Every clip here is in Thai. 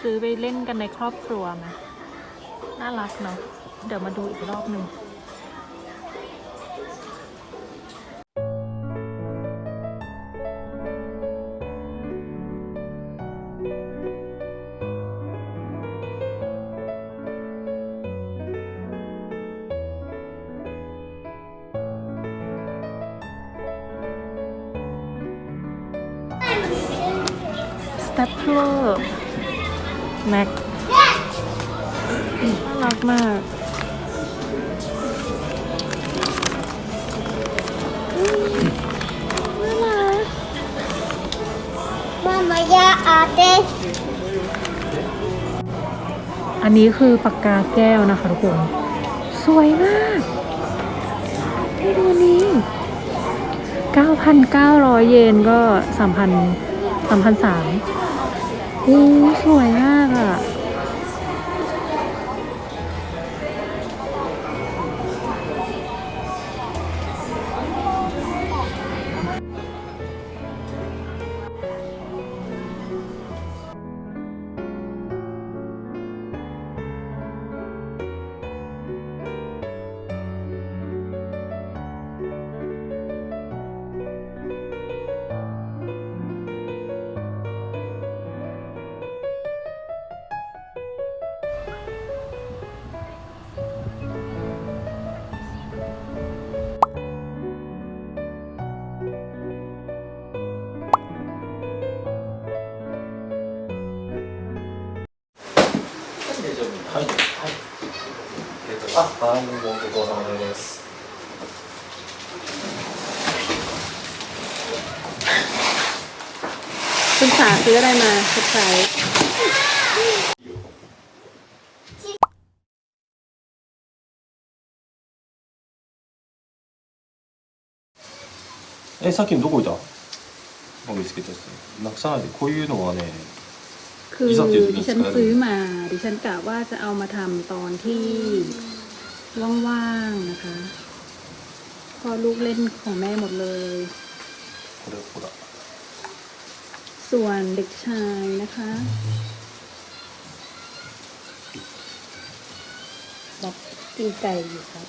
ซื้อไปเล่นกันในครอบครัวไหมน่ารักเนาะ เดี๋ยวมาดูอีกรอบหนึ่งสเตปเปอร์แม็กน่ารักมาก Mama ya ate. อันนี้คือปากกาแก้วนะคะทุกคน สวยมากให้ดูนี้ 9,900 เยนก็ 3,000 3,300โอ้สวยมากอะ่ะ あ、はい、どうもご苦労様です。 คุณสาซื้ออะไรมาเซอร์ไพรส์ え、さっきのどこいた僕見つけたやつ。なくさないで、こういうのはね、 คือดิฉันซื้อมา ดิฉันกะว่าจะเอามาทำตอนที่ว่างๆนะคะพอลูกเล่นของแม่หมดเลย ส่วนเด็กชายนะคะรับตีไก่อยู่ครับ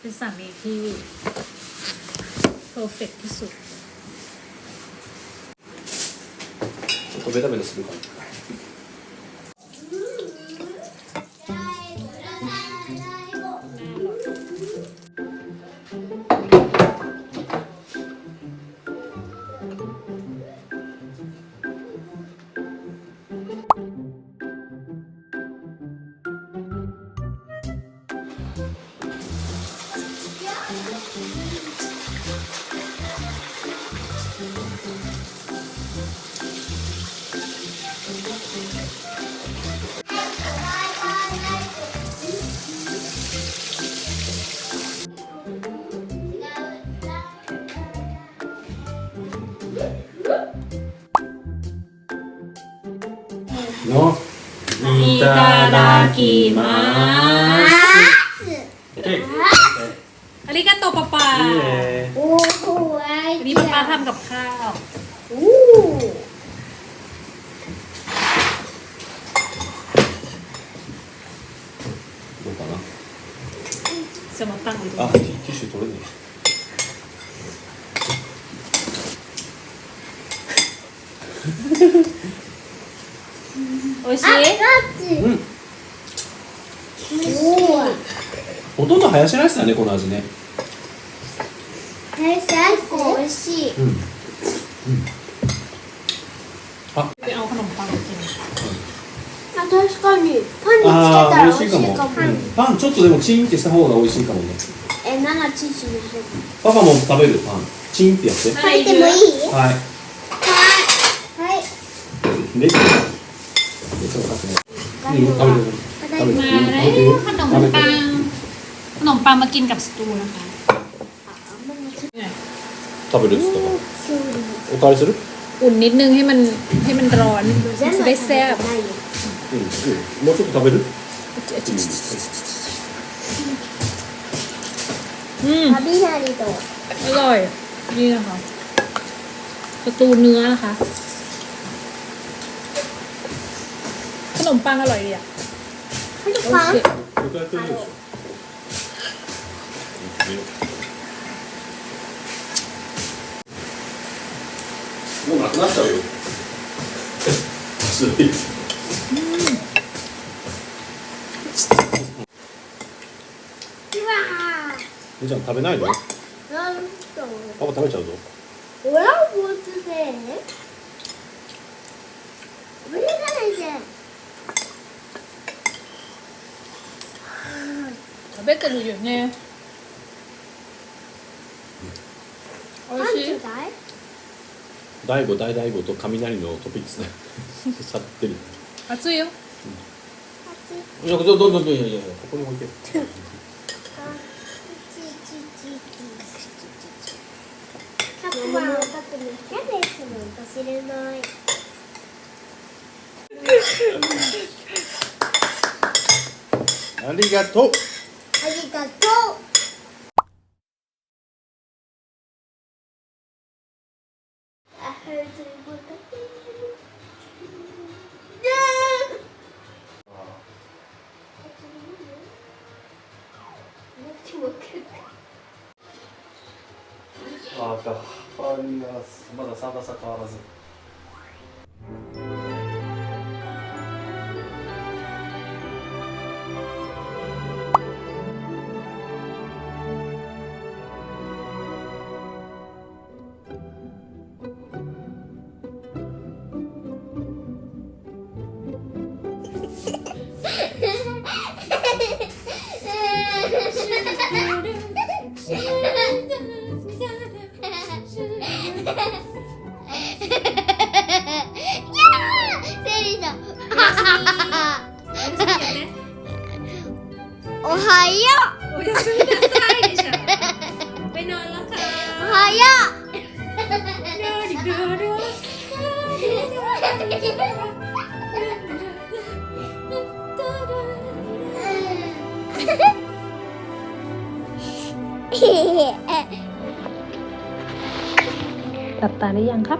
เป็นสามีที่เพอร์เฟกที่สุด ちょっとベタベタするかな のいただきますอาริกาโตปะปา โอ้โหไอ้ อันนี้ป้าป้าทำกับข้าว อู้ どうかな จะมาตั้งไว้ตรง あ นี้ ティティッシュ取れね 美味しい？うん。ほとんどハライスだね、この味ね。ライス美味しい。うん。うん。あ。で、あ、のパン。あ、確かに。パンにつけたら美味しいかも。パンちょっとでもチンってした方が美味しいかもね。え、なチンしま。パパも食べるパン。チンってやって。食べてもいい？はい。はい。はい。で。 ちょっとかってねうん食べてるただいま มาแล้วขนมปัง ขนมปังมากินกับสตูนะคะ 食べるっつったからおかわりする อุ่นนิดนึงให้มันให้มันร้อนจะได้แซ่บ ないようんいいよもうちょっと食べる อืม 旅なりと อร่อย นี่นะคะสตูเนื้อนะคะ ขนมปังอร่อยดีอ่ะ パン โอ パ เค ン僕やってるでしょもうなくなっちゃうよすごいうわみーちゃん食べないのーなんとパパ食べちゃうぞ俺はボツで無理じゃない 食べてるよね。美しい？チだい大悟大大悟と雷のトピックス去ってる。熱いよ。い。やどんどんどんどんいやいやいやここに置いて100番を書くの嫌ですもんかしれないありがとうありがとう。ああ変わりますまだ3打差変わらず ยะโอ้ยซื้อแต่ไส้ฉัปนอนแล้วค่ะพายะเดินอีกเดินด้วยหลัตาหรือยังครับ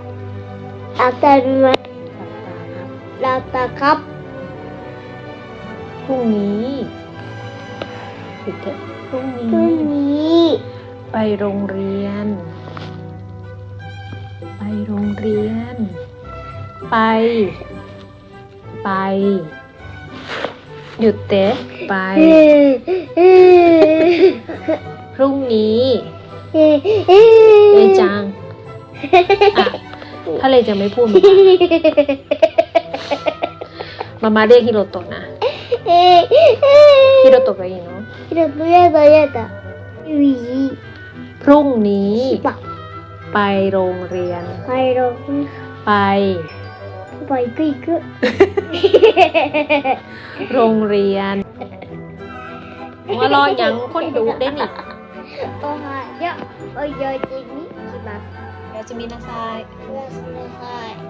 หลับตาไหมหลับตาครับหลับตาครับพรุ่งนี้ ปิดเถอะพรุ่งนี้プにไปโรงเรียน ไปโรงเรียน ไป ไป หยุดเตะไป พรุ่งนี้เลจังอะถ้าเลจังไม่พูดมามามาเรียกฮิโรโตะนะ ฮิโรโตะไปอีกเนาะ ひろとやだやだゆい พรุ่งนี้ しば ไปโรงเรียน パイロ ไป パパ行く行く โรงเรียนว่ารอยังคนดูได้นี่ おはようおよじにします เดี๋ยวจะมีนาซาย おやすみなさい